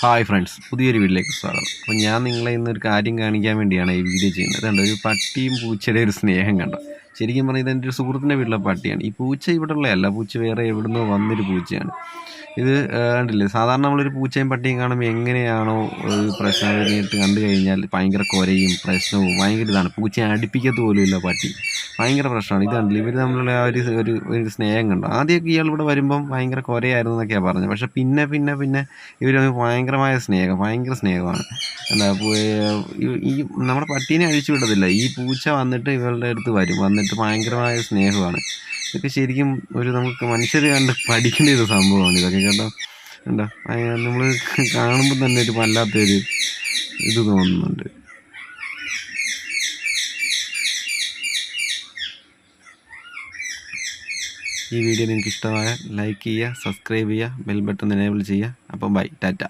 Hi friends പുതിയൊരു വീട്ടിലേക്ക് സ്വാഗതം. അപ്പോൾ ഞാൻ നിങ്ങളെ ഇന്നൊരു കാര്യം കാണിക്കാൻ വേണ്ടിയാണ് ഈ വീഡിയോ ചെയ്യുന്നത്. കണ്ടോ ഒരു പട്ടിയും പൂച്ചയുടെ ഒരു സ്നേഹം കണ്ടോ? ശരിക്കും പറഞ്ഞാൽ ഇതെന്റെ ഒരു സുഹൃത്തിന്റെ വീട്ടിലെ പട്ടിയാണ്. ഈ പൂച്ച ഇവിടെ ഉള്ളതല്ല പൂച്ച വേറെ എവിടുന്നോ വന്നൊരു പൂച്ചയാണ്. ഇത് കണ്ടില്ലേ സാധാരണ നമ്മളൊരു പൂച്ചയും പട്ടിയും കാണുമ്പോൾ എങ്ങനെയാണോ പ്രശ്നം നേരിട്ട് കണ്ടു കഴിഞ്ഞാൽ ഭയങ്കര കുരയും പ്രശ്നവും ഭയങ്കര ഇതാണ്. പൂച്ചയെ അടുപ്പിക്കത്ത് പോലും ഇല്ല പട്ടി. ഭയങ്കര പ്രശ്നമാണ്. ഇത് കണ്ടില്ല? ഇവർ തമ്മിലുള്ള ആ ഒരു ഒരു ഒരു സ്നേഹം കണ്ടു? ആദ്യമൊക്കെ ഇയാൾ ഇവിടെ വരുമ്പം ഭയങ്കര കുരയായിരുന്നു എന്നൊക്കെയാണ് പറഞ്ഞത്. പക്ഷേ പിന്നെ പിന്നെ പിന്നെ ഇവർ ഭയങ്കരമായ സ്നേഹം ഭയങ്കര സ്നേഹമാണ്. എന്താ ഈ- നമ്മുടെ പട്ടീനെ അഴിച്ചു വിടത്തില്ല. ഈ പൂച്ച വന്നിട്ട് ഇവളുടെ അടുത്ത് വരും. വന്നിട്ട് ഭയങ്കരമായ സ്നേഹമാണ്. ഇതൊക്കെ ശരിക്കും ഒരു നമുക്ക് മനുഷ്യർ കണ്ട് പഠിക്കേണ്ട ഒരു സംഭവമാണ് ഇതൊക്കെ. കേട്ടോ എന്താ നമ്മൾ കാണുമ്പോൾ തന്നെ ഒരു വല്ലാത്തൊരു ഇത് തോന്നുന്നുണ്ട്. ഈ വീഡിയോ നിങ്ങൾക്ക് ഇഷ്ടമായ ലൈക്ക് ചെയ്യുക സബ്സ്ക്രൈബ് ചെയ്യുക ബെൽ ബട്ടൺ എനേബിൾ ചെയ്യുക. അപ്പം ബൈ ടാറ്റ.